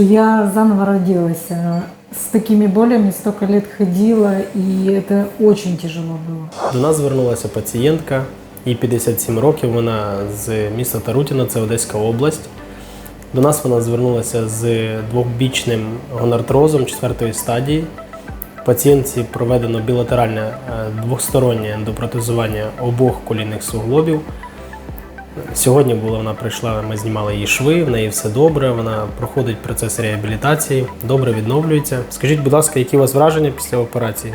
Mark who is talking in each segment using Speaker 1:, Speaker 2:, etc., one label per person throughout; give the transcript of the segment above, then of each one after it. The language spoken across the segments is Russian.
Speaker 1: Я заново родилась. э, С такими болями столько лет ходила, и это очень тяжело было.
Speaker 2: До нас звернулася пацієнтка, їй 57 років, вона з міста Тарутіно, це Одеська область. До нас вона звернулася з двохбічним гонартрозом четвертої стадії. Пацієнтці проведено білатеральне е, двостороннє ендопротезування обох колінних суглобів. Сьогодні була вона прийшла, ми знімали її шви, в неї все добре, вона проходить процес реабілітації, добре відновлюється. Скажіть, будь ласка, які у вас враження після операції?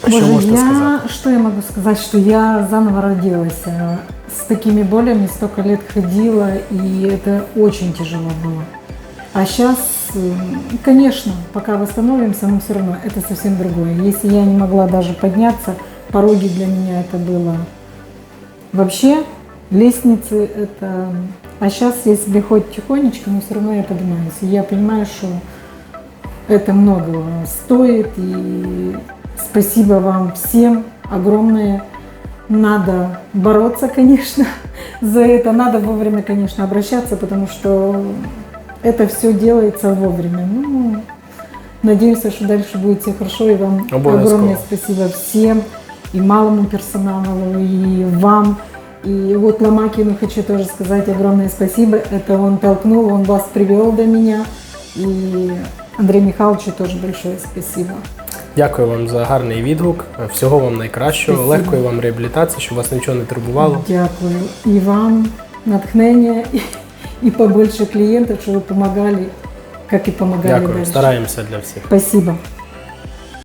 Speaker 2: Що
Speaker 1: Боже,
Speaker 2: можете
Speaker 1: я,
Speaker 2: сказати?
Speaker 1: Что я могу сказать, что я заново родилась. э, С такими болями столько лет ходила, и это очень тяжело было. А сейчас, конечно, пока восстановимся, но все равно это совсем другое. Если я не могла даже подняться, пороги для меня это было вообще лестницы это. А сейчас, если хоть тихонечко, но все равно я поднимаюсь. И я понимаю, что это многого стоит. И спасибо вам всем огромное. Надо бороться, конечно, за это. Надо вовремя, конечно, обращаться, потому что это все делается вовремя. Ну, надеемся, что дальше будет все хорошо. И вам
Speaker 2: Обовязково.
Speaker 1: огромное спасибо всем, и малому персоналу, и вам. И вот Ломакину хочу тоже сказать огромное спасибо. Это он толкнул, он вас привел до меня. И Андрею Михайловичу тоже большое спасибо.
Speaker 2: Дякую вам за гарний відгук. Всього вам найкращого,
Speaker 1: Спасибо.
Speaker 2: легкої вам реабілітації, щоб вас нічого не турбувало.
Speaker 1: Дякую. И вам натхнения и, и побольше клиентов, чтобы вы помогали, как и помогали
Speaker 2: Дякую,
Speaker 1: дальше.
Speaker 2: стараємося для всіх.
Speaker 1: Спасибо.